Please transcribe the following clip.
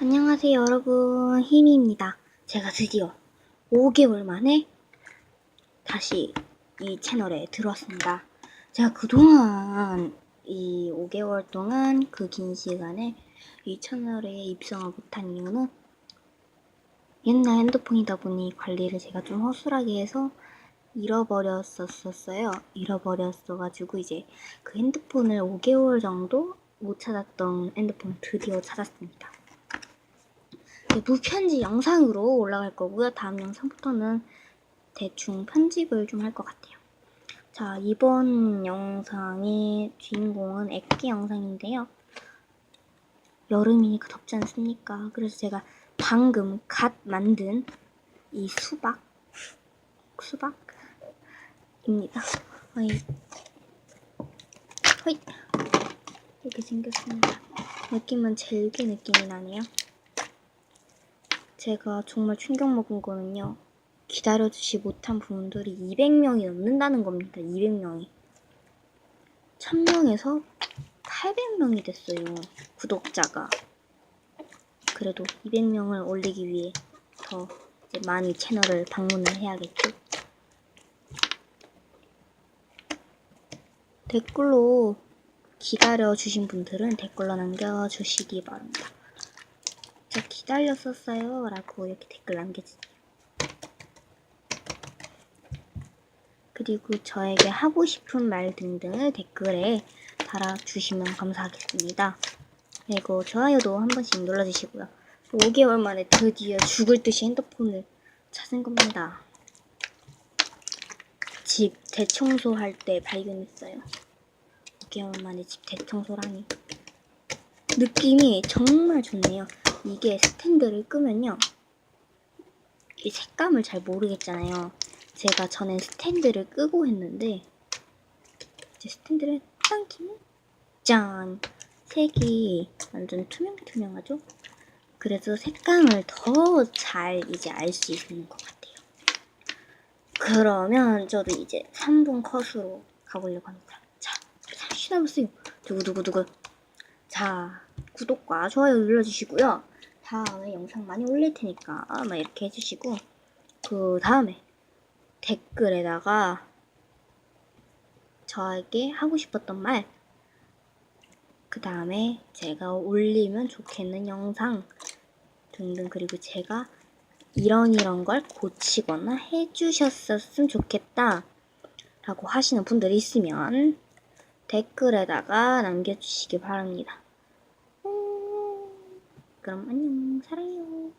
안녕하세요 여러분. 희미입니다. 제가 드디어 5개월 만에 다시 이 채널에 들어왔습니다. 제가 그동안 이 5개월 동안 그 긴 시간에 이 채널에 입성을 못한 이유는 옛날 핸드폰이다 보니 관리를 제가 좀 허술하게 해서 잃어버렸었어요. 잃어버렸어가지고 이제 그 핸드폰을 5개월 정도 못 찾았던 핸드폰을 드디어 찾았습니다. 네, 무편지 영상으로 올라갈 거고요. 다음 영상부터는 대충 편집을 좀 할 것 같아요. 자, 이번 영상의 주인공은 액기 영상인데요. 여름이니까 덥지 않습니까? 그래서 제가 방금 갓 만든 이 수박, 수박입니다. 어이, 허이, 이렇게 생겼습니다. 느낌은 젤기 느낌이 나네요. 제가 정말 충격 먹은 거는요. 기다려주지 못한 분들이 200명이 넘는다는 겁니다. 200명이. 1000명에서 800명이 됐어요. 구독자가. 그래도 200명을 올리기 위해 더 많이 채널을 방문을 해야겠죠. 댓글로 기다려주신 분들은 댓글로 남겨주시기 바랍니다. 저 기다렸었어요. 라고 이렇게 댓글 남겨주세요. 그리고 저에게 하고 싶은 말 등등을 댓글에 달아주시면 감사하겠습니다. 그리고 좋아요도 한 번씩 눌러주시고요. 5개월 만에 드디어 죽을 듯이 핸드폰을 찾은 겁니다. 집 대청소할 때 발견했어요. 5개월 만에 집 대청소라니. 느낌이 정말 좋네요. 이게 스탠드를 끄면요. 이 색감을 잘 모르겠잖아요. 제가 전엔 스탠드를 끄고 했는데 이제 스탠드를 딱 키면 짠! 색이 완전 투명투명하죠? 그래서 색감을 더 잘 이제 알 수 있는 것 같아요. 그러면 저도 이제 3분 컷으로 가보려고 합니다. 자, 30초 남았어요. 두구두구두구. 자, 구독과 좋아요 눌러주시고요. 다음에 영상 많이 올릴 테니까 막 이렇게 해주시고 그 다음에 댓글에다가 저에게 하고 싶었던 말, 그 다음에 제가 올리면 좋겠는 영상 등등 그리고 제가 이런 이런 걸 고치거나 해주셨었으면 좋겠다 라고 하시는 분들이 있으면 댓글에다가 남겨주시기 바랍니다. 음, 그럼 안녕 사랑해요.